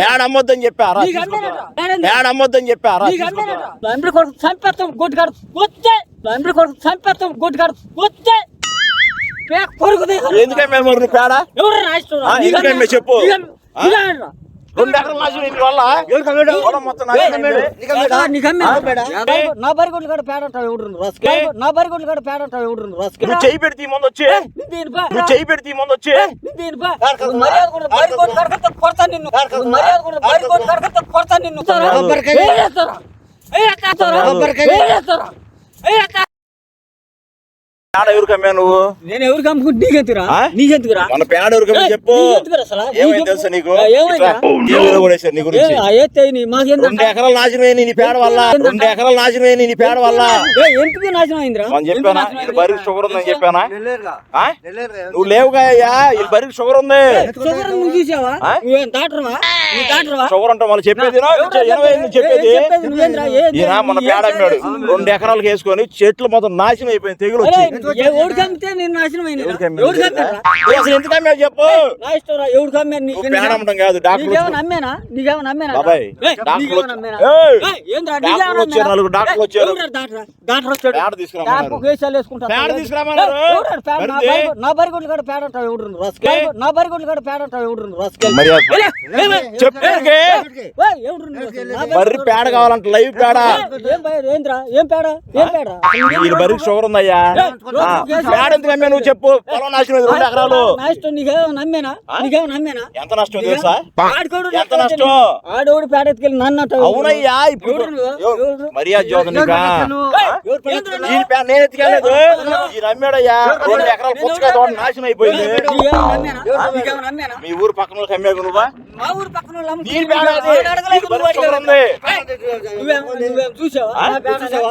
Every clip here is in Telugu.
పేడ అమ్మొద్దని చెప్పారా. పేడ అమ్మొద్దని చెప్పారా. లంబడి కొడుకు చంపేస్తాం గొడ్డుగాడు కొడుకు చంపేస్తాం కొడుకు మేము పేడ? ఎవరు రాష్ట్రం చెప్పు. నా బరిగొడ్లు కూడా పేడంటావు ఎవడు రస్కే నా బరిగొడ్లు కూడా పేడంటావు ఎవడు రస్కే నువ్వు చెయ్యి పెడితే ఈ ముందు వచ్చి? నువ్వు చెయ్యి పెడితే ఈ ముందు వచ్చి? మర్యాద కూడా బరిగొడ్లు కడకత్త కొడతా నిన్ను. మర్యాద కూడా బరిగొడ్లు కడకత్త కొడతా నిన్ను. వేరేస్తారా? వేరేస్తారా? వేరేస్తారా? పేడ నువ్వు? నేను నీకెందుకురా? నీకెందుకురా మన పేడ చెప్పు? ఏమైంది? తెలుసా నీకు? నీ గురించి. మాకేందా? రెండు ఎకరాలు నీ పేడ వల్ల. రెండు ఎకరాలు నాశనం అయింది నీ పేడ వల్ల. ఏ, ఎందుకు నాశనం అయిందిరా మనం చెప్పానా? ఎందుకు నాశనం ఇది అయింది? బరికి షుగర్ ఉందని చెప్పానా? ఆ? నువ్వు లేవుగా అయ్యా. ఇది బరికి షుగర్ ఉంది. షుగర్ నువ్వు చూసావా? ఆ? నువ్వేం డాక్టర్వా నువ్వు డాక్టర్వా షుగర్ అంటే వాళ్ళు చెప్పేది ఎనభై చెప్పేది? ఈయన మన పేడ అమ్మాడు. రెండు ఎకరాలకు వేసుకొని చెట్లు మొత్తం నాశనం అయిపోయింది. తెగులు వచ్చి. ఏ ఓడికి అమ్మితే నేను నాశనం ఎందుకు అమ్మావు చెప్పు. నా ఇష్టం రా, నీకు పేడ కాదు డాక్టర్? బాబాయ్, ఏంద్రా? నలుగురు వచ్చారు. డాక్టర్? డాక్టర్ వచ్చాడు. పేడ వేసుకుంటారు. పేడ పేడ? నా? బరిగొడ్లు- కూడా పేడ అంటావు ఎవడు రస్కే నా బరిగొడ్లు కూడా పేడ అంటావు ఎవడు రస్కే మరి ఎవడు బర్రి పేడ కావాలంట లైవ్ పేడ. ఏం ఏంద్రా? ఏం పేడ? ఏం పేడ? ఈ బరికి షుగర్ ఉందయ్యా. పేడ ఎందుకు నువ్వు చెప్పు. పొలం నాశనం రెండు ఎకరాలు. నా ఇష్టం నీకేమైనా నమ్మేనా? నీకేమైనా నమ్మేనా? ఎంత నష్టం తెలుసా? ఆడుకోడు ఎంత నష్టం? ఆడోడు నన్ను అవునయ్యా ఇప్పుడు? మర్యాద నేను ఎత్తుకెళ్ళలేదు. ఈ నమ్మాడయ్యా రెండు ఎకరాల పుచ్చకాయ తోట నాశనం అయిపోయింది? మీ ఊరు పక్కన అమ్మావు నువ్వా? మా ఊరు పక్కన చూసావా? చూసావా?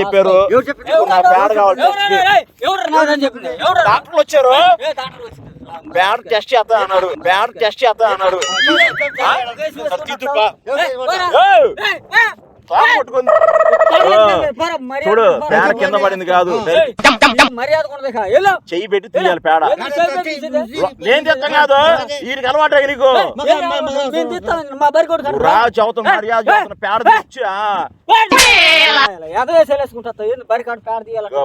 చెప్పారు? పేడ కావాలి డాక్టర్లు వచ్చారు? పేడ టెస్ట్ చేస్తా అన్నాడు పేడ టెస్ట్ చేస్తా అన్నాడు చూడు. పేడ కింద పడింది కాదు. చెయ్యి పెట్టి తీయాలి పేడ? నేను తెస్తాం కాదు. వీరికి అలవాటు నీకు. రా చదువుతున్న మర్యాద పేడ తెచ్చి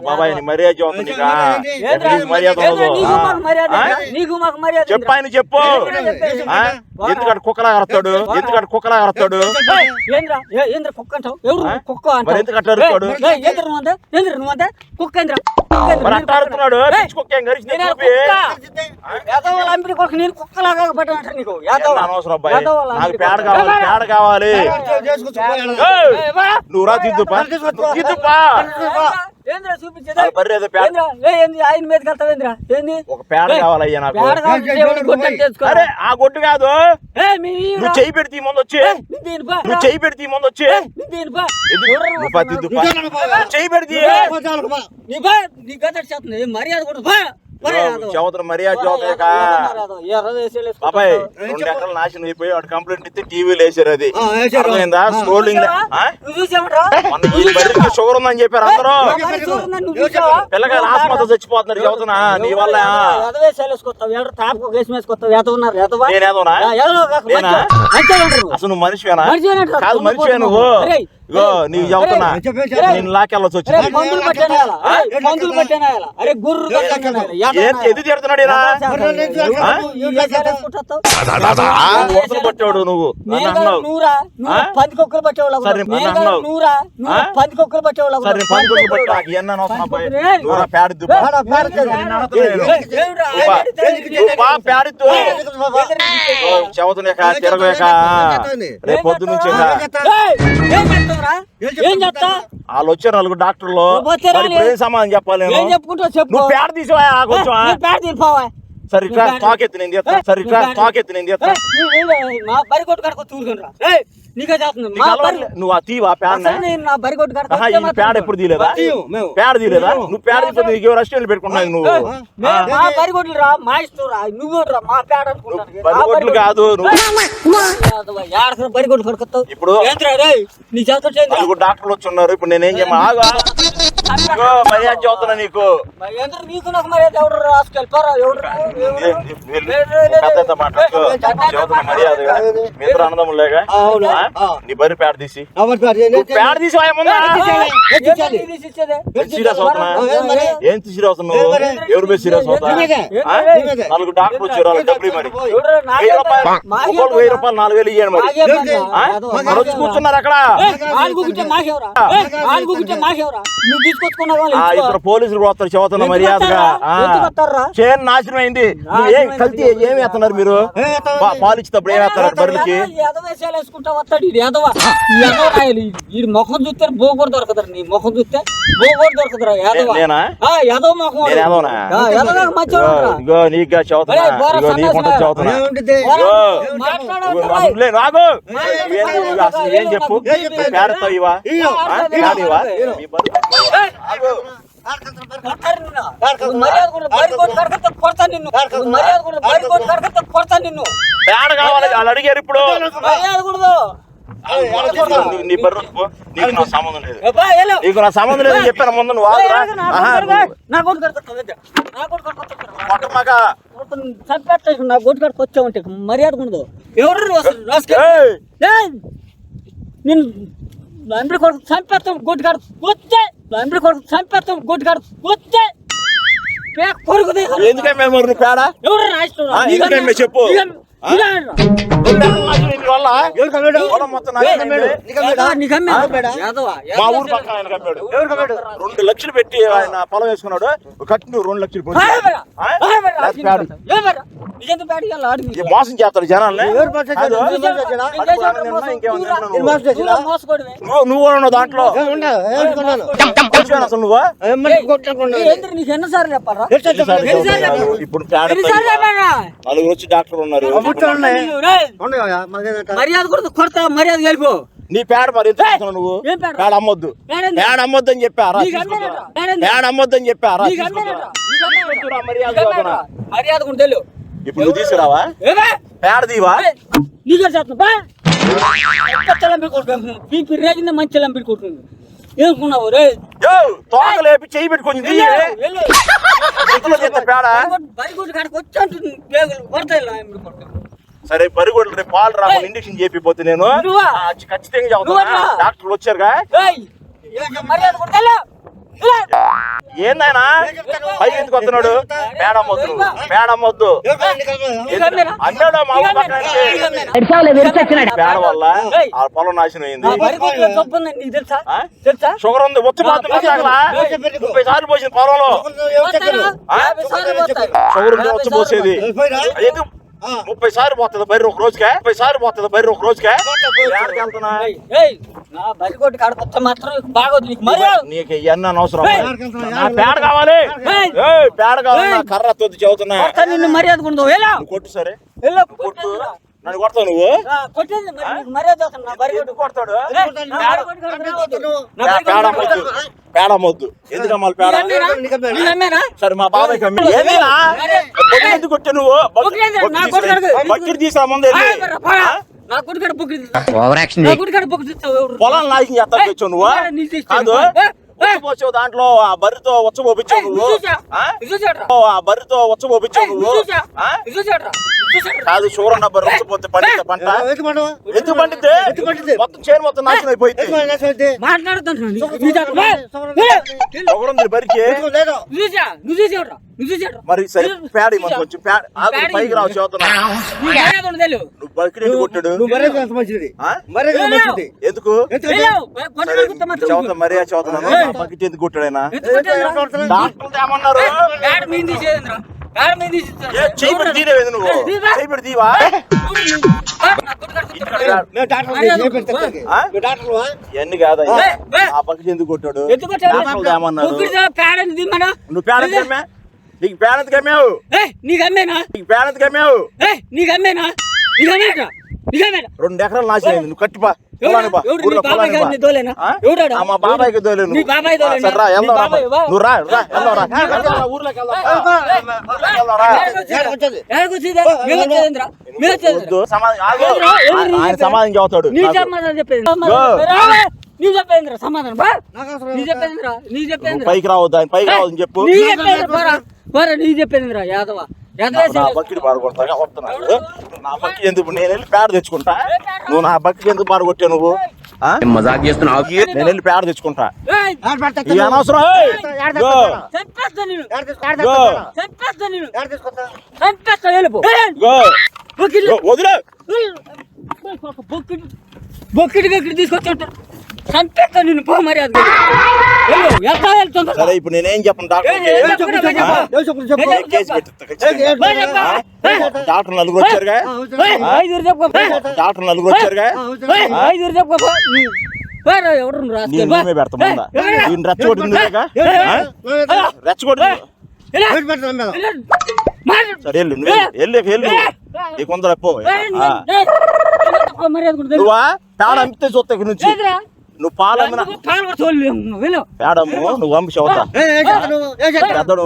బాబాయ్ మర్యాద చదువుతుంది మర్యాద చెప్పు? ఆయన? ఎందుకంటే కుక్కలా కడతాడు ఎందుకంటే కుక్కలా కడతాడు కుక్క? అంటావు ఎవరు? కుక్క అంటావు ఎందుకు అట్లా అరుస్తాడు? ఏంద్రా నువ్వు అంతే ఏంద్రా నువ్వు అంతే కుక్క ఏంద్రా కుక్క ఏంద్రా? మరి నేను అట్లా అడుగుతున్నాడు కుక్క. పిచ్చి కుక్క ఏం గరిచి నేను చూపి కుక్క. యాదవాళ్ళ అంపిడి కొడుకు నేను కుక్కలాగా పట్టానంట నీకు యాదవ ఎంత అనవసరం అబ్బాయి యాదవాళ్ళ నాకు అంపిడి పేడ కొడుకు. కావాలి పేడ కావాలి ఏయ్, ఏయ్, వా. నువ్వు రా తీద్దుపా తీద్దుపా ఏంద్రా చూపించేది? ఏదో ఆయన మీదకి వెళ్తావేంద్రా ఏంది? ఒక పేడ కావాలయ్యా నాకు. పేడ కావాలి, దేవుడి గుడ్డలు చేసుకో. అరే ఆ గొడ్డు కాదు. ఏయ్, మీ ఈవిడ. నువ్వు చెయ్యి పెడితే ముందు వచ్చి. నువ్వు పెడితే ముందు వచ్చి. చెయ్యి పెడితే నీ బా, నీ గద్దెడు చేస్తుంది. మర్యాద కూడా బా. చదువుతున్న వేసుకుంటావు. బాబాయ్ రెండు ఎకరాలు నాశనం అయిపోయి వాడు కంప్లైంట్ ఇస్తే టీవీలో వేసారు అది. అర్థమైందా? స్క్రోలింగ్ షుగర్ ఉందని చెప్పారు అందరూ. మరి? పిల్లగారు ఆత్మహత్య చచ్చిపోతున్నారు చదువుతున్నా నీ వల్ల నేనా? అసలు నువ్వు మనిషివేనా? కాదు మనిషివే నువ్వు. ఇగో నీకు చెబుతున్నా నేను లాకెళ్ళొచ్చు అరే వచ్చింది మందులు పట్టేనాయాల అరే మందులు పట్టేనాయాల అరే గుర్రు ఎది తిడుతున్నాడు పట్టాడు నువ్వు నూరా ఆ? పందికొక్కలు పట్టేవాళ్ళ. నూరా నువ్వు ఆ? పందికొక్కలు పట్టేవాళ్ళ సరే పట్టు పేడిద్దు పేడిద్దు రేపు పొద్దు నుంచి ఏయ్, ఏం చేస్తా వాళ్ళు వచ్చారు నలుగురు డాక్టర్లు సమాధానం చెప్పాలి? ఏం చెప్పుకుంటావు చెప్పు. నువ్వు పేడ తీసివా కొంచెం నేను పేడ తీరిపోవా సరే ఇట్లా తాకెత్తి నేను తీస్తా. సరే ఇట్లా తాకెత్తి నేను తీస్తా. మా బరి కొట్టు కడుకో తూరుకుంటా నీకే చేస్తుంది. మా నువ్వు ఆ తీవా పేడ అసలు నేను నా బరి కొట్టు కడుకో ఆహా, ఈ పేడ ఎప్పుడు తీయలేదా? పేడ తీయలేదా? నువ్వు పేడ తీయలేదు నీకు ఎవరు రెస్టారెంట్ పెట్టుకున్నావు నువ్వు? మా బరి కొట్లు రా మా ఇష్టం రా నువ్వు రా మా పేడ అనుకుంటాను. పది కోట్లు కాదు బరి ఇప్పుడు నీ చేత డాక్టర్లు వచ్చి ఉన్నారు. ఇప్పుడు నేనేం చేయమా? మర్యాద చదువుతున్నా నీకు మరి నీకు నాకు మర్యాద ఎవడు రాసుకెళ్ళిపోరా. చదువుతున్నా. నీ బరి పేడ తీసి ఎవరు పేడ తీసి సీరియస్ అవుతున్నా ఏం మరి? సీరియస్ అవుతున్నావు మరి? ఎవరు మీద సీరియస్ అవుతా. నలుగురు డాక్టర్ వచ్చారు వాళ్ళకి డబ్బులు నాకే వెయ్యి రూపాయలు వెయ్యి రూపాయలు నాలుగు వేలు ఇవ్వండి మరి మరి కూర్చున్నారు అక్కడ మాకేవరా మాకేవరా ఇద్దరు పోలీసులు వస్తారు చదువుతున్న మర్యాదగా? చేను నాశనం అయింది. కల్తీ ఏమి వేస్తున్నారు మీరు? పాలు ఇచ్చేటప్పుడు ఏం వేస్తున్నారు బర్రెలకి యాదవ, యాదవ వేషాలు వేసుకుంటా వస్తాడు ఇది యాదవ ఈ యాదవ రాయలు ఈ ముఖం చూస్తే బోగోడు దొరకదురా నీ ముఖం చూస్తే బోగోడు దొరకదురా యాదవ యాదవ ముఖం ఇగో, చదువుతున్నా నీకుంటా చదువుతున్నా రాగు. ఏం చెప్పు? పేడతావు ఇవా. నిన్ను నిన్ను పేడ కావాలి వాళ్ళు అడిగారు ఇప్పుడు మర్యాద నీ- నీకు నా సంబంధం లేదు నీకు నా సంబంధం చెప్పాను ముందు నువ్వు నా ఆహా, కొడుకు నువ్వు నా మర్యాద ఉండదు ఎవరు నేను లంబరి కొడుకు చంపేస్తాం గొడ్డు కాడ వచ్చే! లంబరి కొడుకు చంపేస్తాం గొడ్డు కాడ వస్తే పేక కొడుకు ఎందుకే మేము మరి నువ్వు పేడ? ఎవరు రాష్ట్రం చెప్పు. మా ఊరు పక్కన ఆయన కమ్మాడు? రెండు లక్షలు పెట్టి ఆయన పొలం వేసుకున్నాడు కట్టి నువ్వు రెండు లక్షలు పోయి ఆ? లేకపోతే పేడ. ఈ మోసం చేస్తాడు జనాల్ని? నువ్వు కూడా దాంట్లో అసలు నువ్వు? ఇప్పుడు నలుగురు వచ్చి డాక్టర్ ఉన్నారు మర్యాద కూడా కొడతా మర్యాద వెళ్ళిపో నీ పేడ మరి నువ్వు? ఏం పేడ? అమ్మొద్దు. పేడ అమ్మొద్దు అని చెప్పారా? పేడ అమ్మొద్దు అని చెప్పారా మర్యాద కూడా తెలియదు ఇప్పుడు నువ్వు తీసుకురావా? పేడ దీవా? నీకే చేస్తున్నా రేగింది మంచి చలంబి కొడుతుంది ఏమనుకున్నావు రే యో తోక లేపి చేయి పెట్టి కొంచెం తీయి. వెళ్ళు. చేతిలో చేస్తే పేడ. కాడికి వచ్చి అంటుంది పడతాయి సరే బరిగొడ్లు రేపు పాలు రాకుండా ఇంజక్షన్ చేపిపోతే నేను. ఖచ్చితంగా? డాక్టర్లు వచ్చారుగా? కూడా తెలియదు ఏందాయనా పైకి ఎందుకు వస్తున్నాడు? ఎవరు కమ్మాడు? నీకు కమ్మాడు? అన్నాడు మా ఊరు పక్కన పేడ వల్ల. ఆ పొలం నాశనం అయింది. షుగర్ ఉంది. వచ్చి ముప్పై సార్లు పోసింది పొలంలో. షుగర్ ఉంది వచ్చి పోసేది? ఎందుకు ముప్పై సార్లు పోతుంది బర్రె ఒక రోజుకే. ముప్పై సార్లు పోతుంది బర్రె ఒక రోజుకే. ఎక్కడికి వెళ్తున్నా? ఏయ్, ఏయ్, నా బరి కొట్టి కాడకొచ్చా మాత్రం బాగోదు నీకు ఇవన్నీ. నా పేడ కావాలి. ఏయ్. ఏయ్, పేడ కావాలి నా. కర్ర తొద్దు కొడతా నిన్ను మర్యాద కొట్టు సరే. కొట్టు. నన్ను కొడతావు నువ్వు? కొట్టేది మర్యాద కొడతాడు? ఏయ్, నా బరి కొట్టి కాడకు రావద్దు. నా బరి పేడ కొట్టి అమ్మొద్దు పేడ అమ్మొద్దు ఎందుకు పేడ? సరే మా బాబాయ్ కమ్మి. ఎందుకు నువ్వు. బకెట్ ముందు? నా బుక్ నా బుక్ ఎవరు? పొలం నాశనం నువ్వు. కాదు. దాంట్లో ఆ బర్రెతో వచ్చ పోపించావు ఏయ్, నువ్వు? ఆ? బర్రెతో వచ్చ పోపించావు ఏయ్, ఇది నువ్వు కాదు బర్రె వచ్చిపోతే పండితే పంట? ఎందుకు? ఎందుకు పండితే ఎందుకు పండితే? మొత్తం చేను మొత్తం నాశనం అయిపోయింది. బరికి? మరి సరే పేడ పేడ ఆగు, పేడ పైకి రావు చదువుతున్నా నీ మర్యాద ఉండదు వెళ్ళు. నువ్వు బరికి ఎందుకు కొట్టాడు. చదువుతా మరీ చదువుతున్నాను. బకెట్ ఎందుకు కొట్టావురా? డాక్టర్లు ఏమన్నారు ఆ? ఎందుకు కొట్టాడు? నువ్వు కమ్మే? నీకు పేడంత కమ్మావు ఏయ్, నీకు అమ్మేనా నీకు పేడంత కమ్మావు ఏయ్, నీకు అమ్మేనా నీకు అమ్మేనా నీకు అమ్మేనా రెండు ఎకరాలు నాశనం నువ్వు కట్టిపా. ఆయన సమాధానం చదువుతాడు పైకి రావద్దు ఆయన పైకి రావద్దు చెప్పు. నీ చెప్పేంద్ర యాదవ. నా నా బక్కి ఎందుకు? నేను వెళ్ళి పేడ తెచ్చుకుంటా. నువ్వు నా భక్తికి ఎందుకు మారు కొట్టే నువ్వు మజాక్ చేస్తున్నావు? నేను వెళ్ళి పేడ తెచ్చుకుంటా. ఇది అనవసరం. బొక్కిడి. బొక్కిడి తీసుకొచ్చి చంపేస్తాను నేను పో మర్యాద సరే ఇప్పుడు నేనేం చెప్పను డాక్టర్ కేసు పెట్టిస్తా డాక్టర్ నలుగురు వచ్చారుగా డాక్టర్ నలుగురు వచ్చారుగా నేనే పెడతా ముందా ఈయన రెచ్చగొట్టింది రెచ్చగొట్టింది సరే వెళ్ళు చూస్తా ఇక్కడ నుంచి నువ్వు పాలమ్మ మేడము నువ్వు వంశ పెద్దడు